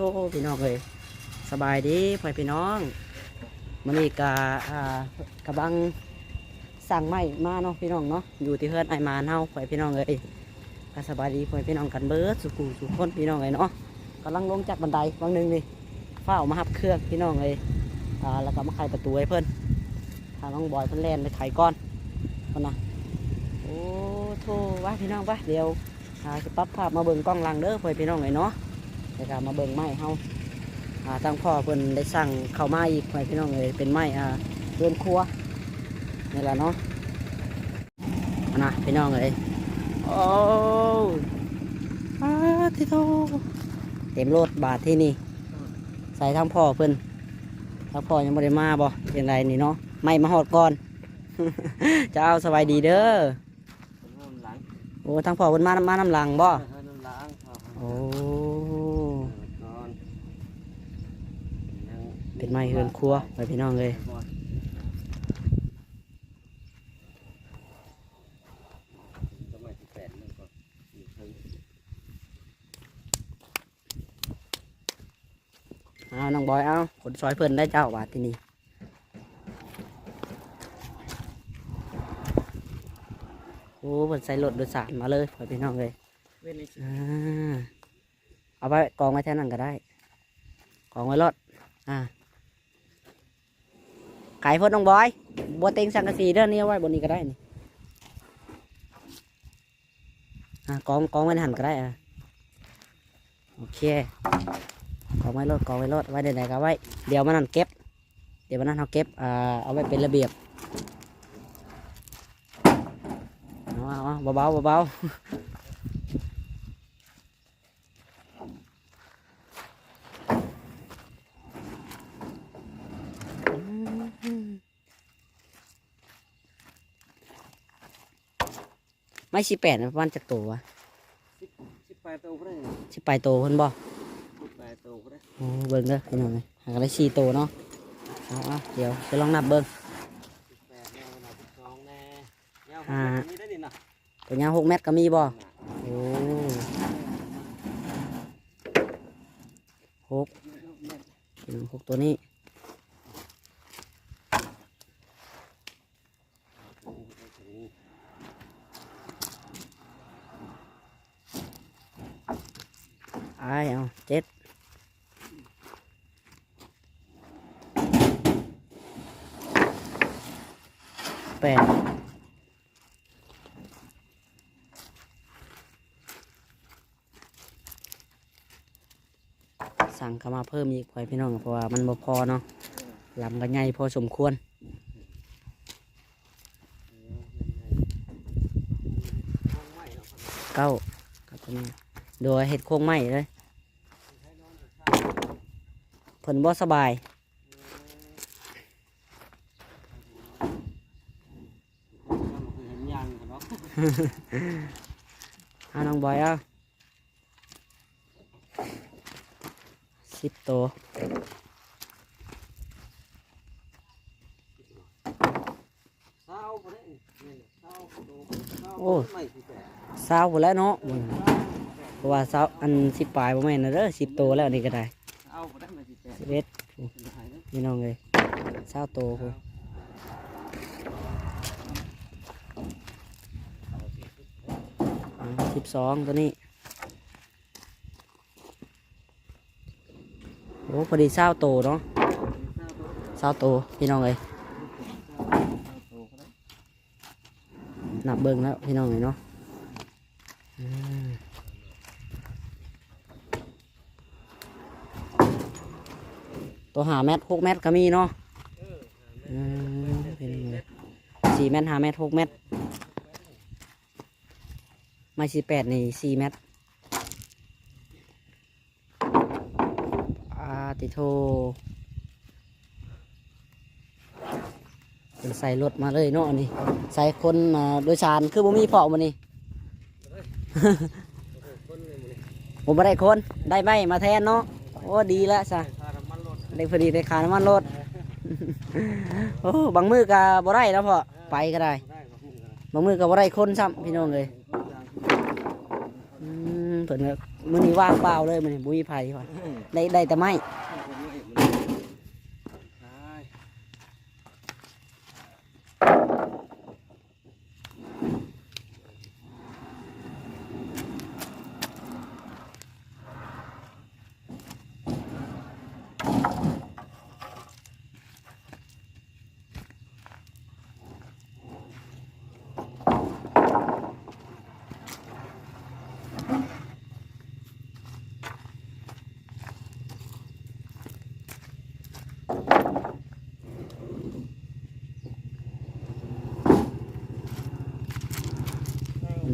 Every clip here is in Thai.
โทพี่น้องเลยสบายดีพ่อพี่น้องมันนี่กะอ่ากำลังสั่งไม้มาเนาะพี่น้องเนาะอยู่ที่เพื่อนไอมานเฮาพ่อพี่น้องเลยก็สบายดีพ่อพี่น้องกันเบิดสุกูสุกคนพี่น้องเลยเนาะกำลังลงจากบันไดบางหนึงนี่เฝ้ามาหับเครื่องพี่น้องเลยอ่าแล้วก็มาไขประตูให้เพื่อนทางน้องบอยเพื่อนแล่นไปไขก้อนคนนะโอ้โทว่าพี่น้องว่าเดี๋ยวอ่าจะปรับภาพมาเบิ่งกล้องหลังเด้อเพื่อพี่น้องเลยเนาะ แล้วก็มาเบิ่งไม้เฮาอ่าทางพ่อเพิ่นได้สั่งเข้าวไม้อีกเพื่อนพี่น้องเลยเป็นไม้อ่าเรือนครัวนี่แหละเนาะเอานะพี่น้องเลยโอ้อาที่โตเต็มรถบาทที่นี่ ใส่ทางพ่อเพิ่นทางพ่อยังไม่ได้มาบ่เป็นไรนี่เนาะไม่มาหอดก่อน จะเอาสบายดีเด้อหลังโอ้ทางพ่อเพิ่นมามาน้ำหลังบ่เออน้ำล้างครับโอ้ นอนยัง เป็นไม้เฮือนครัวไปพี่น้องเลยสมัยที่แปดนั่นก็อยู่เทิงเอาน้องบอยเอาขนซอยเพิ่นได้เจ้าบาทที่นี่โอ้เพิ่นใส่รถโดยสารมาเลยไปพี่น้องเลยเว้นในสิอ่าเอาไปกองไว้แท่นั้นก็ได้กองไว้รถอ่า ไก่พ่นน้องบอยบัวเต็งสังกะสีเด้อนี่เอาไว้บนนี้ก็ได้นี่กองกองไว้ในหันก็ได้อะโอเคกองไว้รถกองไว้รถไว้ไหนๆก็ไว้เดี๋ยวมันนั่นเก็บ เดี๋ยวมันนั่นเขาเก็บอ่าเอาไว้เป็นระเบียบเอาเอาเบาๆเบา ไม่สิแปดนะประมาณจากตัววะสิบแปดตัวก็ได้สิไปโตวเพิ่นบ่สิบแปดตัวก็ได้โอ้เบิ่งเด้อพี่น้องเลยหากันได้สี่ตัวเนาะเอาเอาเดี๋ยวจะลองนับเบิ่งสิบแปดแนวหนาสิบสองแน่ยาวอ่านี่ได้นี่นะตัวยาวหกเมตรก็มีบ่โอ้หกพี่น้องหกตัวนี้ไอาย เอาเจ็ดแปดสั่งเข้ามาเพิ่มอีกไว้พี่น้องเพราะว่ามันบ่พอเนาะลำกันใหญ่พอสมควรเก้าครับตัวนี้โดยเห็ดโค้งไม้เลย พิ่นบ่สบายคือเห็นยางเนาะเอาน้องบอยเอาสิบตัวเศร้าบ่ได้นี่เศร้าตัวเศร้าไม่สิบแปดเศร้าหมดแล้วเนาะเพราะว่าเศร้าอันสิบปลายประมาณนะเด้อสิบตัวแล้วนี่ก็ได้ เอ็ดหายแล้วพี่น้องเลยเศร้าโตพูสิบสองตัวนี้โอ้พอดีเศร้าโตเนาะเศร้าโตพี่น้องเลยนับเบิ้งแล้วพี่น้องเลยเนาะ ตัวหาเมตรหกเมตรก็มีเนาะอืมพี่น้องเลยสี่เมตรห้าเมตรหกเมตรไม่สี่แปดนี่สี่เมตรอาติโทเป็นใส่รถมาเลยเนาะอันนี่ใส่คนมาโดยสารคือบ่มีเพาะมันนี่ผมไม่ได้คนได้ไหมมาแทนเนาะโอ้ดีแล้วซะค่าน้ำมันรถ ได้พอดีได้ขาน้ำมันรถโอ้บางมือกับบ่ได้แล้วพอไปก็ได้ บางมือกับบ่ได้คนซ้ำพี่น้องเลยอืมเพิ่นก็มื้อนี้ว่างเปล่าเลยมื้อนี้บ่มีไผพ่อได้ได้แต่ไม่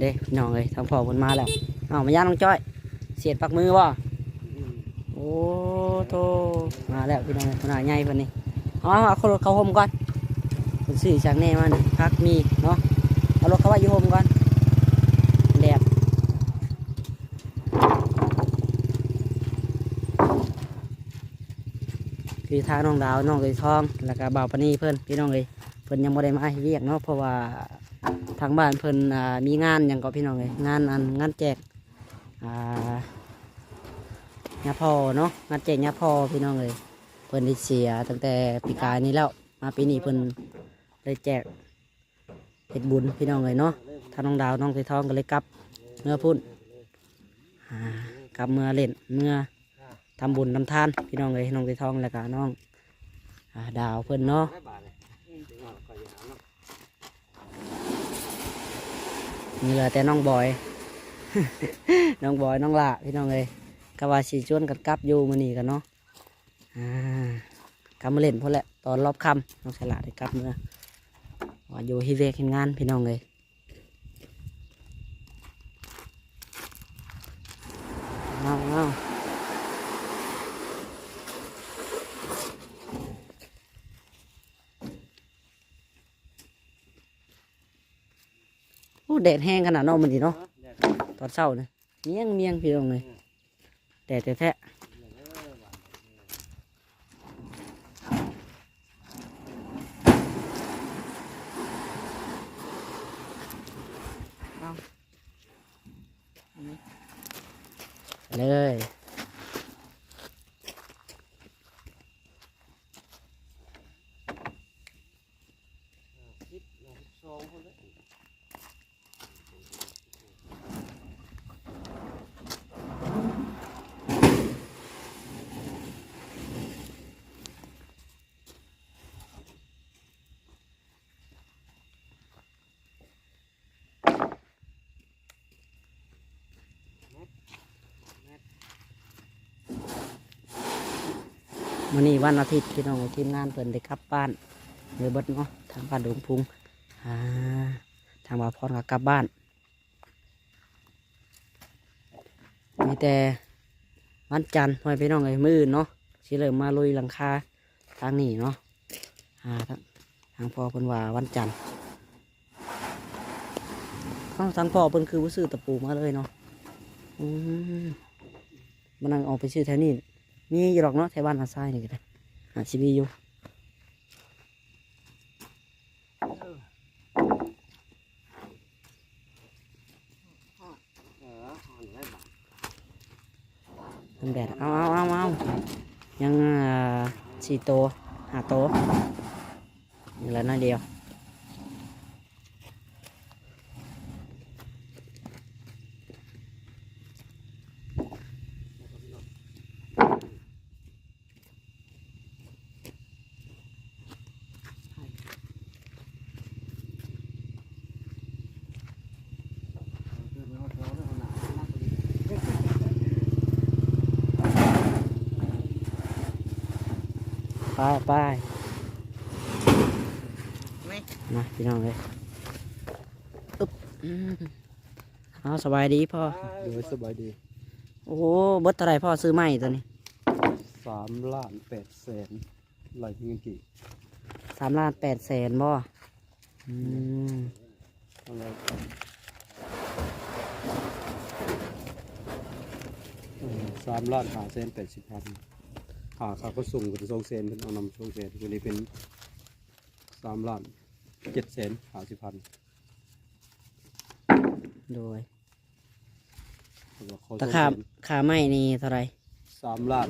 เด้พี่น้องเอ้ยทางพ่อเพิ่นมาแล้วเอามาย่างน้องจ้อย เสียดปักมือบ่โอ้โตมาแล้วพี่น้องขนาดใหญ่เพิ่นนี่เอาเอาเอารถเขาโฮมก่อนเพิ่นซื้อจากแน่มานี่พักมีเนาะเอารถเขาไว้อยู่โฮมก่อนแดดคือทางน้องดาวน้องเลยทอง แล้วก็บ่าวปนนีเพิ่นพี่น้องเลยเพิ่นยังบ่ได้มาให้เรียกเนาะเพราะว่าางบ้านเพิ่นอ่ามีงานหยังก็พี่น้องเลยงานอันงานแจกอ่ายาพอเนาะงานแจกยาพอพี่น้องเลยเพิ่นได้เสียตั้งแต่ปีกายนี้แล้วมาปีนี้เพิ่นเลยแจกเฮ็ดบุญพี่น้องเลยเนาะถ้าน้องดาวน้องไททองก็เลยกลับเมื่อพุ่นกลับเมื่อเล่นเมื่อทำบุญทำทานพี่น้องเลยน้องไททองแล้วก็น้องอดาวเพิ่นเนาะ ได้บาทเลยถึงว่าก็อย่าเนาะ มีเหลือแต่น้องบอย น้องบอยน้องละพี่น้องเลยก็ว่าสีชวนกันกลับอยู่มานีกันเนาะอ่ากลับมาเล่นพอแหละตอนรอบค่ำน้องฉลาดได้กลับเมื่อว่าอยู่ฮีเวกเห็นงานพี่น้องเลยเอาเอา แดดแห้งขนาดเนอกมันดีเนาะแดดตอนเช้าเนี่ยเมียงเมียงพี่น้องเลยแต่แต่แท้เมื่อนี้วันอาทิตย์พี่น้องทีมงานเพิ่นได้กลับบ้านเลยเบิดเนาะทางบ้านดงพุงอ่าทางบ่าวพรก็กลับบ้าน มีแต่วันจันทร์ไว้พี่น้องเอ้ยมือเนาะสิเริ่มมาลุยหลังคาทางนี้เนาะอ่าทางทางพ่อเพิ่นว่าวันจันทร์ทางพ่อเพิ่นคือผู้ซื้อตะปูมาเลยเนาะอืมมันนั่งออกไปซื้อแถวนี้ มีอยู่หรอกเนาะแถวบ้านอาซ้ายนี่ก็ได้หาชีวีอยู่ทำแดดเอาเอาเอาเอายังอ่าสี่โตวห้าโตวนี่แหละน้อยเดียว เดินไปเอาเท้าแล้วเอาหนาหน้าตัวนี้ ไปไปมาพี่น้องเลยอึ๊บอืมเอา สบายดีพ่อ โดยสบายดีโอ้โหเบิดเท่าไหรพ่อซื้อใหม่ตัวนี้สามล้านแปดแสนไหลเงินกี่สามล้านแปดแสนบ่อืมอะไรเออสามล้านหาแสนแปดสิบพันหาค่าก็ส่งเป็นสองแสนเป็นเอานำสองแสนตัวนี้เป็นสามล้านเจ็ดแสนหาสิบพันโดยแล้วก็ขอ ตะขาบขาไม้นี่เท่าไหรสามล้าน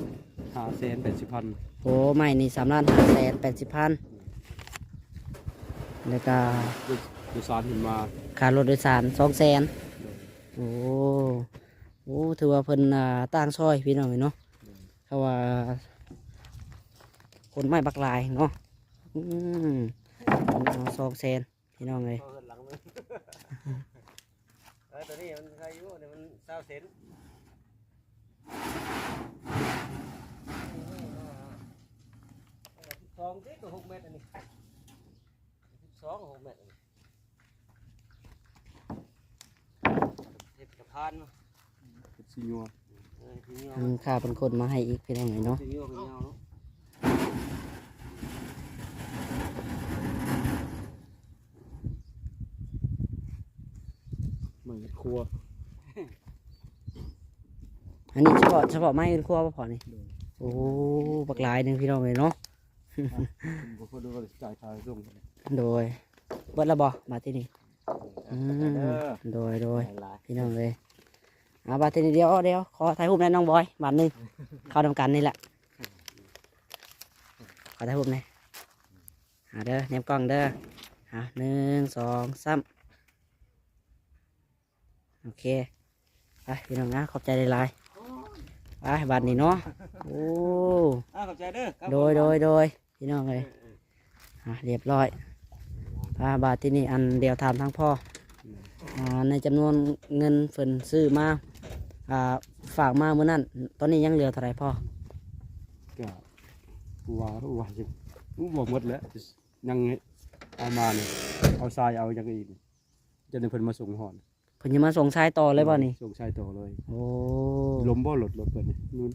ห้าแสนแปดสิบพันโอ้ไม้นี่สามล้านห้าแสนแปดสิบพันแล้วก็ดูดูสารหินมาค่ารถโดยสารสองแสนโอ้โอ้ถือว่าเพิ่นอ่าต่างซอยพี่น้องเนาะเขาว่า คนไม้บักลายเนาะอืมสองแสนพี่น้องเลยหลังนึงเออตัวนี้มันใครอยู่เนี่ยมัน เศร้าเซนสองที่ตัวหกเมตรอันนี้สองหกเมตรเห็ดกระพานเนาะเห็ดซีนัวเออซีนัวอืมข้าเป็นคนมาให้อีกพี่น้องเลยเนาะซีนัวเป็นเงเนาะเหมือนครัว อันนี้เฉพาะเฉพาะไม้อื่นครัวบ่พอนี่โอ้บักหลายหนึ่งพี่น้องเลยเนาะผมก็ดูว่าจ่ายค่าส่งโดยเบิดละบ่มาที่นี่อืมเออโดยโดยหลายพี่น้องเลยเอาบาทนี้เดียวเดียวขอถ่ายรูปหนอยน้องบอยบาทหนึ่งเข้าทำกันนี่แหละขอถ่ายรูปหน่อยหาเด้อเนมกล้องเด้อหาหนึ่งสองสามโอเคไปพี่น้องนะขอบใจหลายๆ ไปบาทนี้เนาะโอ้อ่าขอบใจเด้อครับโดยโดยโดยพี่น้องเลยอะเรียบร้อยพาบาทที่นี่อันเดียวถามทั้งพ่ออ่าในจำนวนเงินเฟินซื้อมาอ่าฝากมาเมื่อนั้น ตอนนี้ยังเหลือเท่าไหรพ่อก็ว่าว่าจะอู้บอกหมดแล้วยังเอามาเนี่ยเอาทรายเอาอย่างอื่นจะได้เพิ่นมาส่งหอนเพิ่นจะมาส่งชายต่อเลยบ่นี่ส่งทรายต่อเลย โอ้ลมบ่หลดหลดเปิดนี่นู่น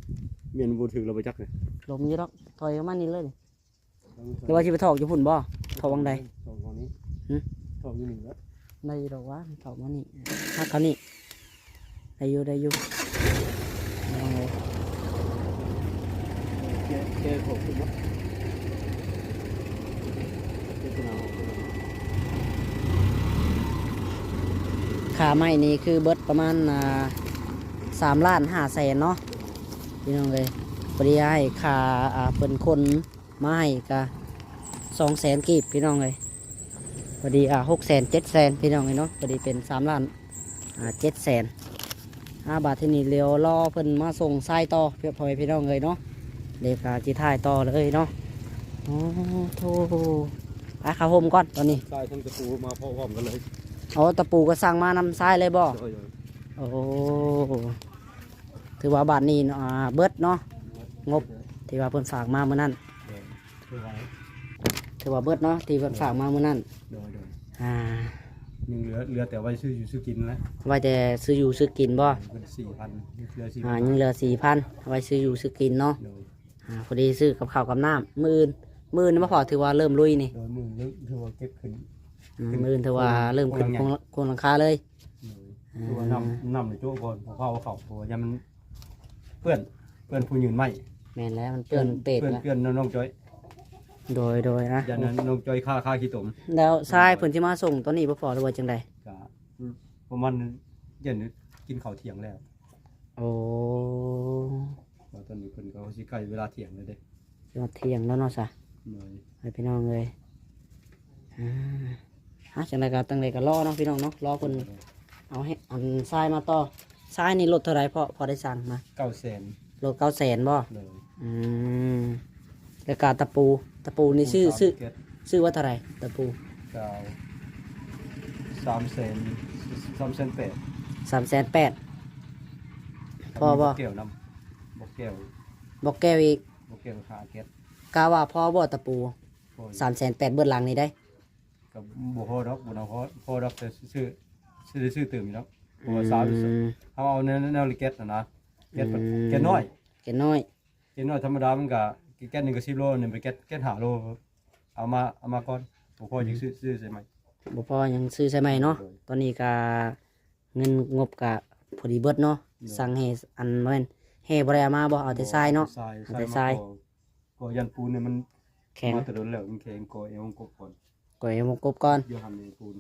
เมียนบ่ถึงเราไปจักเลยลมอยู่ดอกถอยออกมานี่เลยนี่หรือว่าสิไปถอกอยู่พุ่นบ่ถอกวังใดถอกวังนี้หึถอกอยู่หนึ่งแล้วได้อยู่ดอกวะถอกมานี่ฮักเขานี่ได้อยู่ได้อยู่เอาเลยแกแกถอกขึ้นวะแกจะเอา ขาไม้นี่คือเบิดประมาณสามล้านห้าแสนเนาะพี่น้องเลยพอดีให้ค่าอ่าเปิ่นคนไม้กะสองแสนกีบพี่น้องเลยพอดีอ่าหกแสนเจ็ดแสนพี่น้องเลยเนาะพอดีเป็นสามล้านอ่าเจ็ดแสนห้าบาทที่นี่เร็วรอเพิ่นมาส่งทรายต่อเพื่อพอยพี่น้องเลยเนาะเด็กาจีถ่ายต่อเลยเนาะโอ้โถไปเข้าห่มก่อนตอนนี้ทรายทั้งตะปูมาพร้อมกันเลย เอาตะปูก็สั่งมานำทรายเลยบ่เอ้ยโอ้ถือว่าบาทนี้เนาะอ่าเบิดเนาะงบที่ว่าเพิ่นฝากมาเมื่อนั้นเดี๋ยวไว้ถือว่าเบิดเนาะที่เพิ่นฝากมาเมื่อนั้นเดี๋ยวเดี๋ยวอ่ายังเหลือเหลือแต่ไว้ซื้ออยู่ซื้อกินแล้วไว้แต่ซื้ออยู่ซื้อกินบ่เป็นสี่พันเหลือสี่อ่าพันยังเหลือสี่พันไว้ซื้ออยู่ซื้อกินเนาะโดยอ่าพอดีซื้อกับข้าวกับน้ำมื้ออื่นมื้ออื่นมาพอถือว่าเริ่มลุยนี่โดยมือเลิกถือว่าเก็บขึ้น อืมมื้ออื่นถือว่าเริ่มขึ้นโครงโครงหลังคาเลยโดยถือว่านำนำในโจ้ก่อนพอเข้าเขาเพราะว่ายังมันเปื้อนเปื้อนผู้ยืนไม่แม่นแล้วมันเปื้อนเป็ดเปื้อนแล้วเปื้อนน้องจอยโดยโดยนะอย่างนั้นน้องจอยค่าค่าขี้ตมแล้วทรายเพิ่นสิมาส่งตอนนี้บ่พอหรือว่าจังไดก็ประมาณเย็นกินข้าวเที่ยงแล้วโอ้เพราะตอนนี้เพิ่นก็สิใกล้เวลาเที่ยงแล้วเด้ยอดเที่ยงแล้วเนาะซะโดยให้พี่น้องเลยอ่า ฮะจังไรก็ตั้งไรก็รอเนาะพี่น้องเนาะรอคนเอาให้อันทรายมาต่อทรายนี่ลดเท่าไรพอพอได้สั่งมาเก้าแสนลดเก้าแสนบ่เลยอืมแล้วก็ตะปูตะปูนี่ชื่อชื่อเก็ตชื่อว่าเท่าไรตะปูเก้าสามแสนสามแสนแปดสามแสนแปดพอบ่เกี่ยวนำบกแก้วบอกแก้วอีกบกแก้วขาเก็ตกาว่าพ่อบ่ตะปูพอสามแสนแปดเบิดหลังนี่ได้ กับบุพอดอกบุญเอาพอพอดอกแต่ซื้อซื้อซื้อตื่นอยู่แล้วเพราะว่าสามอืมเขาเอาเนื้อเนื้อลิเก็ตนะนะเก็ตแบบอืมเก็ตน้อยเก็นน้อยเก็ตน้อยธรรมดามันก็เก็ตหนึ่งก็สิบโลหนึ่งไปเก็ตเก็ตหาโลเอามาเอามาก่อนบุพอยังซื้อซื้อใช่ไหมบ่พอยังซื้อใช่ไหมเนาะตอนนี้ก็เงินงบก็พอดีเบิดเนาะสั่งให้อันบ่แม่นให้บ่ได้เอามาบ่เอาแต่ทรายเนาะทรายเอาแต่ทรายมก่อก่อยันปูนเนี่ยมันแข็งมาแต่โดนแล้วมันแข็งก่อเอวมันกบก่อน ก่อยมงกบก่อนเดี๋ยวทำในปูน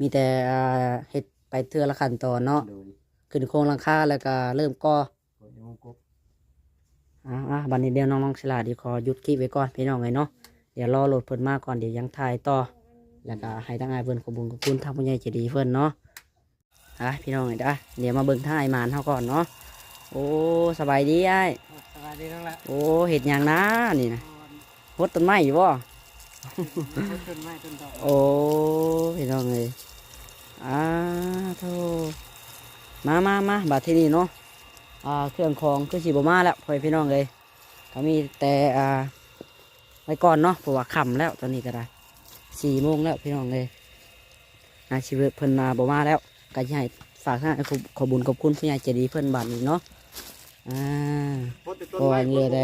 มีแต่อ่าเฮ็ดไปเทื่อละขั้นตอนเนาะโดยขึ้นโครงหลังคาแล้วก็เริ่มก่อตัวนี้วงกบอ่าอะบัดนี้เดี๋ยวน้องๆสลาดีขอหยุดคลิปไว้ก่อนพี่น้องเลยเนาะเดี๋ยวรอโหลดเพิ่นมาก่อนเดี๋ยวยังถ่ายต่อ แล้วก็ให้ทั้งอ้ายเพิ่นขอบคุญขอบคุณทางผู้ใหญ่ใจดีเพิ่นเนาะอะพี่น้องเลยจ้ะเดี๋ยวมาเบิ่งท่าไอ้หมานเฮาก่อนเนาะโอ้สบายดีอ้ายสวัสดีน้องละโอ้เห็ดหยังนะนี่นะพดต้นไม้อยู่บ่ ต้นไม้ต้นดอกโอ้พี่น้องเลยอ่าโธ่มามามาบัดที่นี่เนาะอ่าเครื่องของคือสีบมาแล้วพ่อพี่น้องเลยก็มีแต่อ่าไว้ก่อนเนาะเพราะว่าค่ำแล้วตอนนี้ก็ได้สี่โมงแล้วพี่น้องเลยอาชีพเพิ่นมาบมาแล้วก็จะให้ฝากทางขอบุญขอบคุณผู้ใหญ่ใจดีเพิ่นบัดนี้เนาะอ่าพดแต่ต้นไม้โอ้ยเหงื่อแด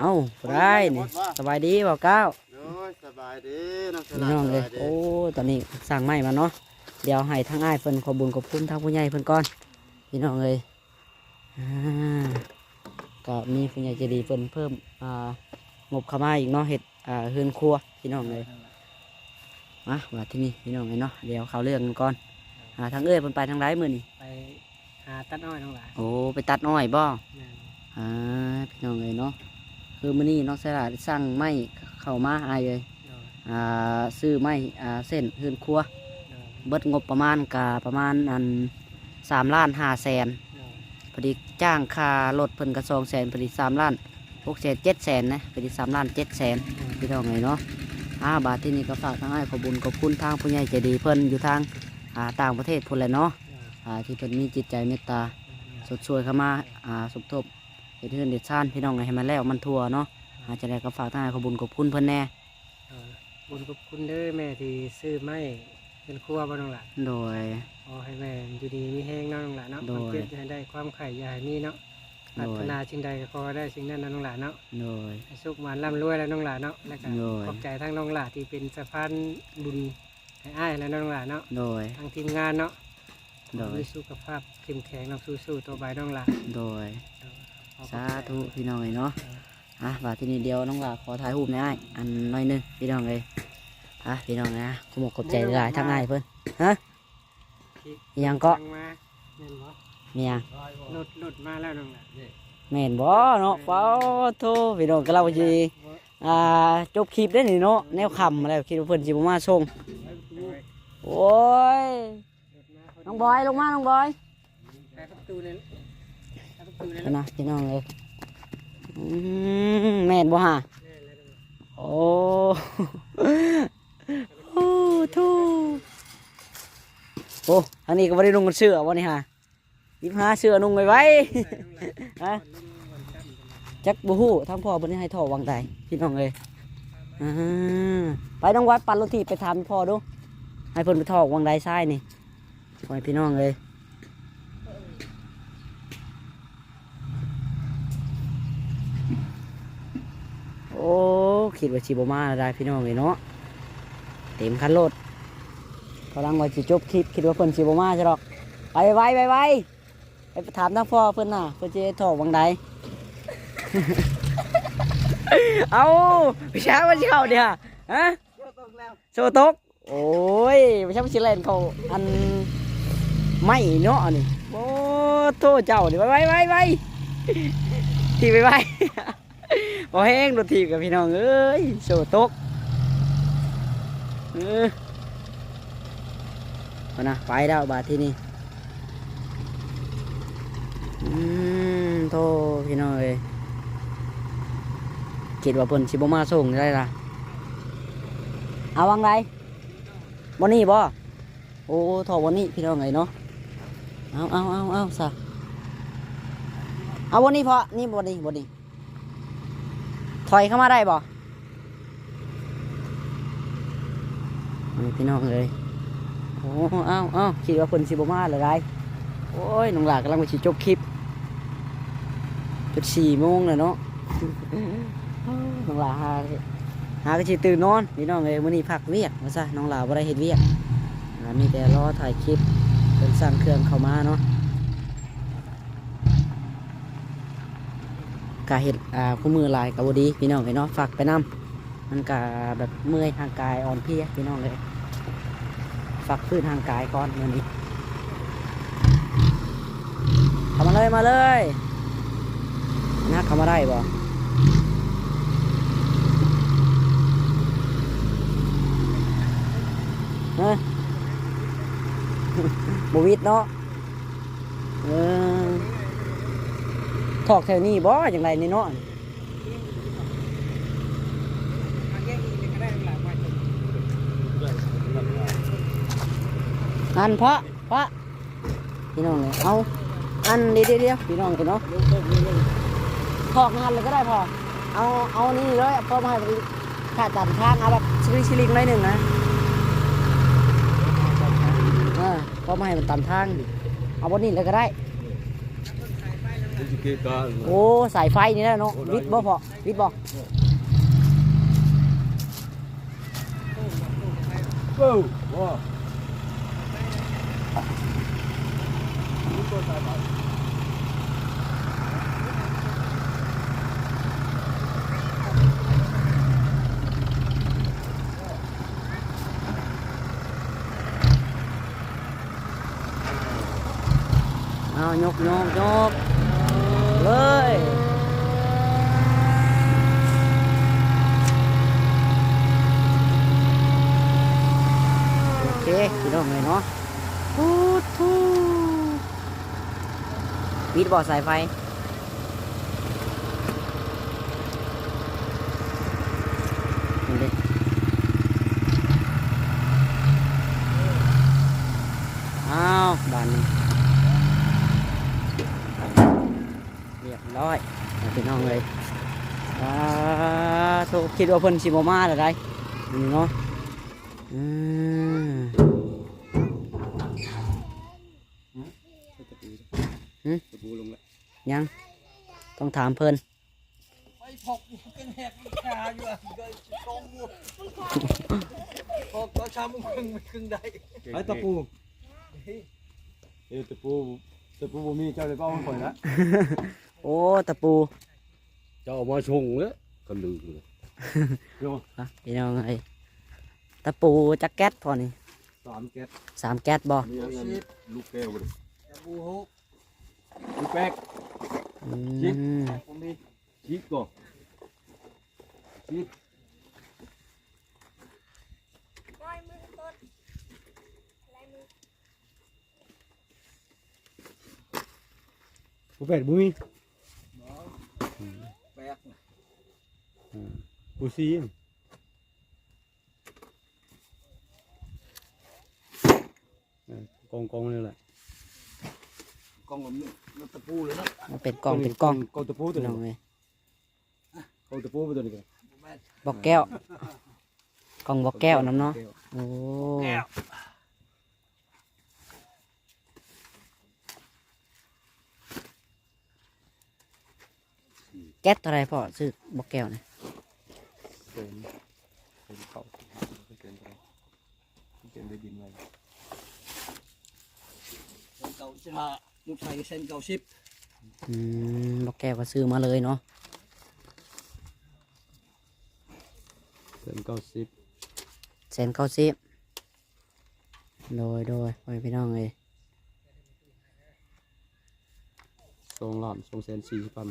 เอ้าบ่ได้นี่สบายดีบ่เก้าโอ้ยสบายดีน้องสพี่ลาน้องเลยสบายดีโอ้ตอนนี้สั่งไม้มาเนาะเดี๋ยวให้ทั้งอ้ายเพิ่นขอบุญขอบคุณทางผู้ใหญ่เพิ่นก่อนพี่น้องเลยอ่าก็มีผู้ใหญ่ใจดีเพิ่นเพิ่มอ่างบเข้ามาอีกเนาะเห็ดอ่าเฮือนครัวพี่น้องเลยมาว่าที่นี่พี่น้องเลยเนาะเดี๋ยวเขาเรื่องกันก่อนอ่าทางเอ้ยเพิ่นไปทางไรมือนี่ไปหาตัดอ้อยน้องหลานโอ้ไปตัดอ้อยบ่แม่นอ่าพี่น้องเลยเนาะ คือมื้อนี้น้องสลาได้สั่งไม้เข้ามาอายเลยโดยอ่าซื้อไม้อ่าเส้นเฮือนครัว โดยเบิดงบประมาณกาประมาณอันสามล้านห้าแสนโดยพอดีจ้างค่ารถเพิ่นกระสองแสนพอดีสามล้านหกแสนเจ็ดแสนนะพอดีสามล้านเจ็ดแสน พี่น้องไงเนาะอ่าบาทที่นี่ก็ฝากทางให้ขอบุญขอบคุณทางผู้ใหญ่ใจดีเพิ่นอยู่ทางอ่าต่างประเทศพุ่นแหละเนาะอ่าที่เพิ่นมีจิตใจเมตตาสดช่วยเข้ามาอ่าสมทบ เฮ็ดเฮือนเด็ดชานพี่น้องไงให้มันแล้วมันทั่วเนาะอาจจะได้ก็ฝากทางให้ขอบุญขอบคุณเพิ่นแน่โดยบุญขอบคุณเด้อแม่ที่ซื้อไม้เป็นครัวบ่น้องหลานโดยขอให้แม่อยู่ดีมีแห้งเนาะน้องหลานเนาะโดควายมเจ็บอย่าให้ได้ความไข่อย่าให้มีเนาะปรารถนาสิ่งใดก็ขอได้สิ่งนั้นนะน้องหลานเนาะโดยให้สุขมันร่ำรวยแล้วน้องหลานเนาะแล้วก็โดยขอบใจทั้งน้องหลานที่เป็นสะพานบุญให้อ้ายและน้องหลานเนาะโดยทางทีมงานเนาะโดยมีสุขภาพเข้มแข็งเนาะสู้ๆตัวใบน้องหลานโดยขอขอบใจ สาธุพี่น้องเลยเนาะอะบาทที่นี่เดียวน้องลาขอถ่ายรูปหน่อยอ้ายอันน้อยหนึงพี่น้องเลยอะพี่น้องนะขโมกขอบใจหลายๆทั้งอ้ายเพิ่นฮะอิหยังก็สั่มาแม่นบ่เมียหลุดหลุดมาแล้วน้องหลานแม่นบ่เนาะฟ้าโทพี่น้องก็เล่าสิอ่าจบคลิปได้อนี่เนาะแนวคำมาแล้วคิดว่าเพิ่นสิบ่มาส่งโอ้ยหลุดมาพอดีน้องบอยลงมาน้องบอยไปประตู นั่นไปประตูนั่นเพิ่นนะพี่น้องเลยอืมแม่นบ่ฮะแน่แล้วน้องหลานโอ้โอ้ทูโอ้อันนี้ก็ไม่ได้นุ่งกันเสื้อวันนี้ฮะยิบหาเสื้อนุ่งไว้ไว้ใส่น้องหลานฮะวันลุงวันจันทร์กันนะจักบูฮู้ทั้งพ่อเพิ่นให้ท่อวางใจพี่น้องเลยอ่าไปน้องวัดปั่นรถทีไปถามพ่อดู ให้เพิ่นไปท่อวางใดซ้ายนี่ปล่อยพี่น้องเลยโอ้ คิดว่าชิบมาได้พี่น้องเลยเนาะเต็มคันรถกำลังว่าสิจบคลิปคิดว่าเพิ่นชิบมาใช่หรอกไปไวไปไวไปถามทางพ่อเพิ่นน่ะเพิ่นจะท่อวางใดเอาพี่ช้ามาเช่าเดียวฮะโซตกโอ้ยพี่ช้างมาชิเลนเขาอันไม่เนาะนี่โอ้โทษเจ้าดิไปไปไปไปทีไปไป พอแห้งรถทีบกับพี่น้องเอ้ยโซตกเออนะไปแล้วบาทที่นี่อืมโทษพี่น้องเอ้ยคิดว่าเพิ่นสิบ่มาส่งได้ล่ะเอาวังไรบ่นี่บ่โอ้ถอบ่นี่พี่น้องไงเนาะเอาเอาเอาเอาซะเอาบ่นี่พอนี่บ่นี่บ่นี่ ถอยเข้ามาได้บ่พี่น้องเลยโอ้เอ้าเอ้าคิดว่าเพิ่นสิบมาเลยได้โอ้ยน้องหลากำลังไปสิจบคลิปจุดสี่โมงเลยเนาะน้องหลาหาหาก็สิตื่นนอนพี่น้องเอ้ยมื้อนี้พักเวียกว่าซะน้องหลาบ่ได้เฮ็ดเวียกมีแต่รอถ่ายคลิปเพิ่นสั่งเครื่องเข้ามาเนาะ กะเฮ็ดอ่าคู่มือลายก็บ่ดีพี่น้องเอ้ยเนาะฝากไปนํมันก็แบบเมื่อยทางกายอ่อนเพลียพี่น้องเอ้ยฝากพื้นทางกายก่อนเมื้อนี้เข้ามาเลยมาเลยนะเข้ามาได้บ่ฮ้ยบวิดเนาะเออ ถอกแถวนี้บ่อย่างไรนี่เนาะอันเพราะเพราะพี่น้องเลยเอาอันเดียวเดียวพี่น้องกันเนาะถอกงานเลยก็ได้พอเอาเอานี่เลยพอมาให้ขาดตัดทางเอาแบบชิลิชิลิงหน่อยหนึ่งนะเออพอมาให้มันตัดทางเอาบนนี้เลยก็ได้ มันจะเกี่ยวกัน โอ้สายไฟนี่นะเนาะวิทย์บ่พอวิทย์บ่โอ้ว้าเอายกยกยกเลยโอเคพี่น้องเลยเนาะทูดทูด วิทย์บ่สายไฟอ้าวบานเรียบร้อยเอาพี่น้องเลยอ่าโทคิดว่าเพิ่นสิบ่มาหรือไรนี่เนาะอืม ตะปูลงแล้ว ยัง ต้องถามเพิ่นไอ้พกเป็นแหกขาอยู่อะก็กองอยู่พกก็ช้ำมึงครึ่งไม่ครึ่งได้ไอ้ตะปูเอ้ตะปูตะปูบ่มีเจ้าเลยก็เอามาปล่อยละโอ้ตะปู เจ้าเอามาชงแล้วก็ลืมเลยเดี๋ยวอะพี่น้องเอ้ยตะปูจักแก๊สพอนี่สามแก๊สสามแก๊สบ่นี่ยังไงลูกแก้วบ่ดิตะบูฮุกลูกแป๊ก อืจิ๊บมผมมีชิดก่อนชิดผู้เป็ดบุ้ยแบ กผู้ซีนเออกองกองนี่แหละกองผมนี่มันตะปูเลยนะมันเป็นกล่องเป็นกล่องกองตะปูตัวพี่น้นี้องเลยกองตะปูตัวนี้กันแม่บอกแก้วกล่องบอกแก้วน้ำเนาะโอ้แก้วแก๊สอะไรพ่อซื้อบอกแก้วนะเต็มเต็มเขาเต็มไปเต็มได้ดินไว้เส้นเก่าสิบห้า ลูกชายเส้นเก่าสิบอืมบอกแก้วก็ซื้อมาเลยเนาะเต็มเก้าสิบแสนเก้าสิบโดยโดยไปพี่น้องเลยสองล้านสองแสนสี่สิบพัน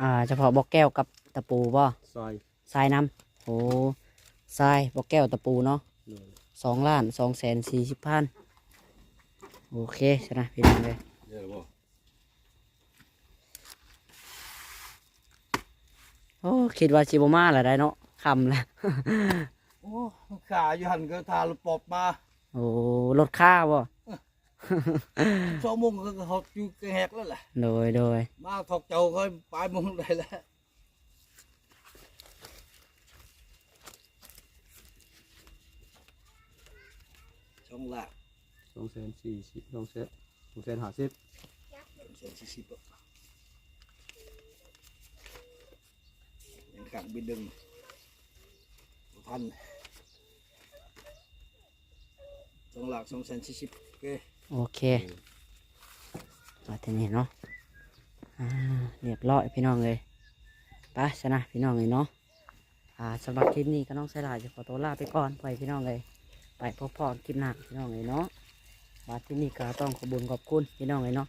อ่าเฉพาะบอกแก้วกับตะปูบ่ทรายทรายน้ำโอ้ทรายบอกแก้วตะปูเนาะเลยสองล้านสองแสนสี่สิบพันโอเคชนะพี่น้องเลย เยอะบ่โอ้คิดว่าชิบมาแล้วได้เนาะคำแล้ว โอ้ขาอยู่หันก็ทาลูกปอบมาโอ้ลดค่าบ่สองโมงก็เขาอยู่กระแหกแล้วแหละโดยโดยมาถอกเจ้าก็ปลายโมงได้แล้วช่องละสองแสนสี่สิบสองแสนสอ งแสนห้าสิบเส้นสี่สิบอะยังขังบินดึงบ่ทันสองหลักสองแสนสี่สิบโอเคโอเคมาทีนี้เนาะอ่าเรียบร้อยพี่น้องเลยไปชนะพี่น้องเลยเนาะอ่าสำหรับคลิปนี้ก็น้องสลายจะขอตัวลาไปก่อนไปพี่น้องเลยไปพบพอคลิปหน้าพี่น้องเลยเนาะ มาที่นี่ก็ต้องขอบุญขอบคุณพี่น้องเลยเนาะ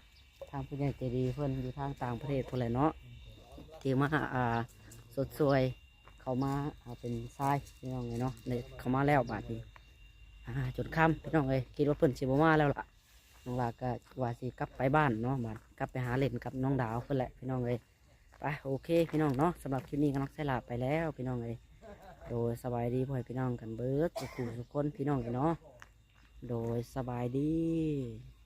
ทางผู้ใหญ่ใจดีเพื่อนอยู่ทางต่างประเทศคนแหละเนาะที่มาอ่าสดสวยเขามาอ่าเป็นทรายพี่น้องเลยเนาะในเขามาแล้วบาดนี้อ่าจนค่ำพี่น้องเลยคิดว่าเพิ่อนสิบมาแล้วล่ะน้องลาก็ว่าสิกลับไปบ้านเนาะบาดกลับไปหาเล่นกับน้องดาวเพื่อนแหละพี่น้องเลยไปโอเคพี่น้องเนาะสำหรับคลิปนี้ก็น้องใส่ลาไปแล้วพี่น้องเลยโดยสบายดีพ่อให้พี่น้องกันเบิดทุกคนทุกคนพี่น้องเลยเนาะ โดยสบายดี